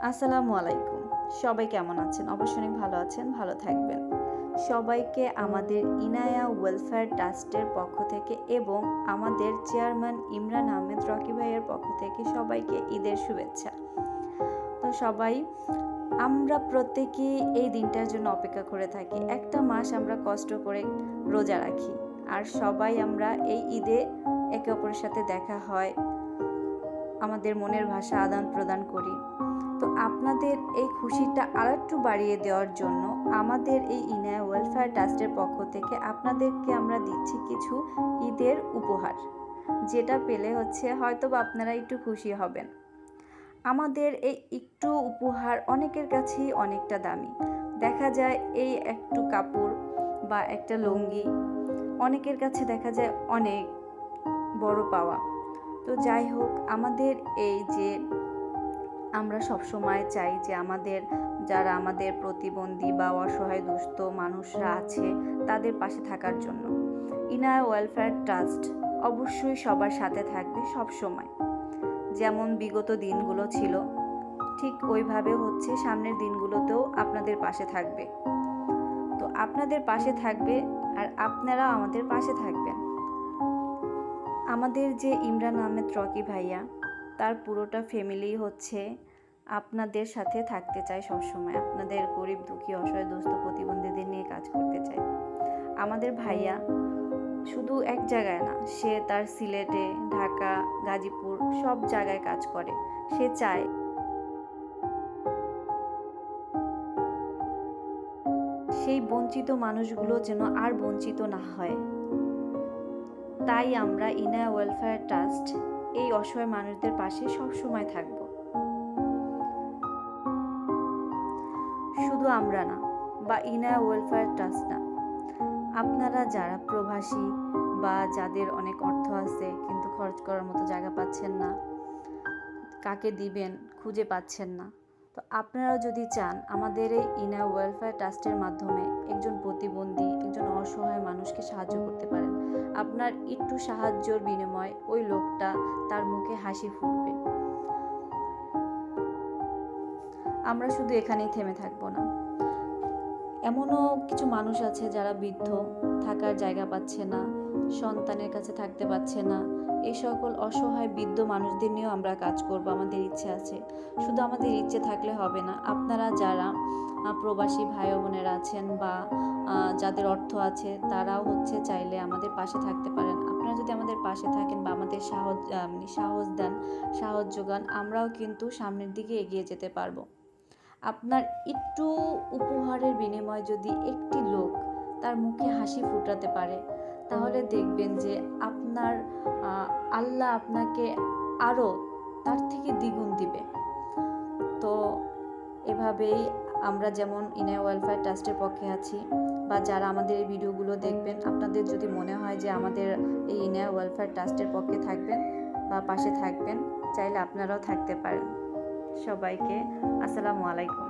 আসসালামু আলাইকুম। সবাই কেমন আছেন? অবশ্যই অনেক ভালো আছেন, ভালো থাকবেন। সবাইকে আমাদের ইনায়া ওয়েলফেয়ার ট্রাস্টের পক্ষ থেকে এবং আমাদের চেয়ারম্যান ইমরান আহমেদ রকি ভাইয়ের পক্ষ থেকে সবাইকে ঈদের শুভেচ্ছা। তো সবাই, আমরা প্রত্যেকেই এই দিনটার জন্য অপেক্ষা করে থাকি। একটা মাস আমরা কষ্ট করে রোজা রাখি। আর সবাই আমরা এই ঈদে একে অপরের সাথে দেখা হয়। আমাদের মনের ভাষা আদান প্রদান করি। তো আপনাদের এই খুশিটা আর একটু বাড়িয়ে দেওয়ার জন্য আমাদের এই ইনায়া ওয়েলফেয়ার ট্রাস্টের পক্ষ থেকে আপনাদেরকে আমরা দিচ্ছি কিছু ঈদের উপহার, যেটা পেলে হচ্ছে হয়তো বা আপনারা একটু খুশি হবেন। আমাদের এই একটু উপহার অনেকের কাছেই অনেকটা দামি। দেখা যায় এই একটু কাপড় বা একটা লুঙ্গি, অনেকের কাছে দেখা যায় অনেক বড় পাওয়া। তো যাই হোক, আমাদের এই যে আমরা সব সময় চাই যে আমাদের যারা আমাদের প্রতিবন্ধী বা অসহায় দুস্থ মানুষরা আছে, তাদের পাশে থাকার জন্য। ইনায়া ওয়েলফেয়ার ট্রাস্ট অবশ্যই সবার সাথে থাকবে সব সময় যেমন বিগত দিনগুলো ছিল, ঠিক ওইভাবে হচ্ছে সামনের দিনগুলোতেও আপনাদের পাশে থাকবে। তো আপনাদের পাশে থাকবে আর আপনারাও আমাদের পাশে থাকবেন। আমাদের যে ইমরান আহমেদ রকি ভাইয়া, তার পুরোটা ফ্যামিলি হচ্ছে আপনাদের সাথে থাকতে চায় সবসময়। আপনাদের গরিব, দুঃখী, অসহায়, দুস্থ প্রতিবন্ধীদের নিয়ে কাজ করতে চায়। আমাদের ভাইয়া শুধু এক জায়গায় না, সে তার সিলেটে, ঢাকা, গাজীপুর সব জায়গায় কাজ করে। সে চায় সেই বঞ্চিত মানুষগুলো যেন আর বঞ্চিত না হয়। তাই আমরা ইনায়া ওয়েলফেয়ার ট্রাস্ট এই অসহায় মানুষদের পাশে সব সময় থাকব। শুধু আমরা না, বা ইনায়া ওয়েলফেয়ার ট্রাস্ট না, আপনারা যারা প্রবাসী বা যাদের অনেক অর্থ আছে, কিন্তু খরচ করার মতো জায়গা পাচ্ছেন না, কাকে দিবেন খুঁজে পাচ্ছেন না তো আপনারাও যদি চান, আমাদের এই ইনা ওয়েলফেয়ার ট্রাস্টের মাধ্যমে একজন প্রতিবন্ধী, একজন অসহায় মানুষকে সাহায্য করতে পারেন। আপনার একটু সাহায্যর বিনিময়ে ওই লোকটা তার মুখে হাসি ফুটবে। আমরা শুধু এখানেই থেমে থাকব না। এমনও কিছু মানুষ আছে যারা বৃদ্ধ, থাকার জায়গা পাচ্ছে না। সন্তানের কাছে থাকতে পারছে না। এই সকল অসহায় বৃদ্ধ মানুষদের নিয়েও আমরা কাজ করব, আমাদের ইচ্ছে আছে। শুধু আমাদের ইচ্ছে থাকলে হবে না, আপনারা যারা প্রবাসী ভাই বোনেরা আছেন বা যাদের অর্থ আছে, তারাও হচ্ছে চাইলে আমাদের পাশে থাকতে পারেন। আপনারা যদি আমাদের পাশে থাকেন বা আমাদের সাহস সাহস দেন, সাহস যোগান, আমরাও কিন্তু সামনের দিকে এগিয়ে যেতে পারব। আপনার একটু উপহারের বিনিময়ে যদি একটি লোক তার মুখে হাসি ফুটাতে পারে তাহলে দেখবেন যে আপনার আল্লাহ আপনাকে আরও তার থেকে দ্বিগুণ দিবে। তো এভাবেই আমরা যেমন ইনায় ওয়েলফেয়ার ট্রাস্টের পক্ষে আছি বা যারা আমাদের এই ভিডিওগুলো দেখবেন, আপনাদের যদি মনে হয় যে আমাদের এই ইনায় ওয়েলফেয়ার ট্রাস্টের পক্ষে থাকবেন বা পাশে থাকবেন, চাইলে আপনারাও থাকতে পারেন। সবাইকে আসসালামু আলাইকুম।